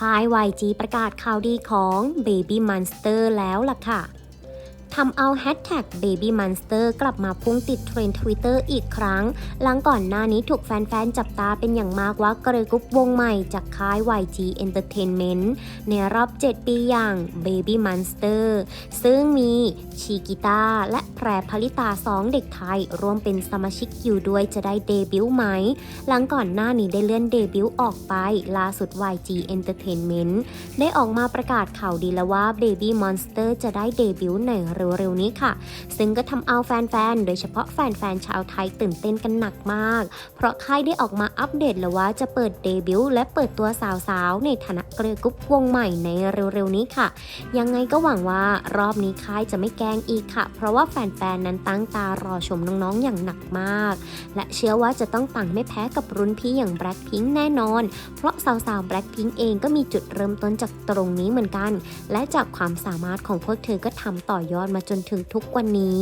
ค่าย YG ประกาศข่าวดีของ Baby Monster แล้วล่ะค่ะ ทำเอาแฮชแท็ก Baby Monster กลับมาพุ่งติดเทรนด์ทวิตเตอร์อีกครั้ง หลังก่อนหน้านี้ถูกแฟนๆ จับตาเป็นอย่างมากว่ากระกรุ๊ปวงใหม่จากค่าย YG Entertainment ในรอบ 7 ปีอย่าง Baby Monster ซึ่งมีชีกิต้าและแพรพลิตาสองเด็กไทยร่วมเป็นสมาชิกอยู่ด้วยจะได้เดบิวต์ไหม หลังก่อนหน้านี้ได้เลื่อนเดบิวต์ออกไป ล่าสุด YG Entertainment ได้ออกมาประกาศข่าวดีแล้วว่า Baby Monster จะได้เดบิวต์ในเร็วๆนี้ค่ะ ซึ่งก็ทำเอาแฟนๆ โดยเฉพาะแฟนๆ ชาวไทยตื่นเต้นกันหนักมาก เพราะค่ายได้ออกมาอัปเดตแล้วว่าจะเปิดเดบิวต์และเปิดตัวสาวๆ ในฐานะเกลือกรุ๊ปวงใหม่ในเร็วๆ นี้ค่ะ ยังไงก็หวังว่ารอบนี้ค่ายจะไม่แกล้งอีกค่ะ เพราะว่าแฟนๆ นั้นตั้งตารอชมน้องๆ อย่างหนักมาก และเชื่อว่าจะต้องปังไม่แพ้กับรุ่นพี่อย่าง Blackpink แน่นอน เพราะสาวๆ Blackpink เองก็มีจุดเริ่มต้นจากตรงนี้เหมือนกัน และจากความสามารถของพวกเธอก็ทำต่อยอดมาจนถึงทุกวันนี้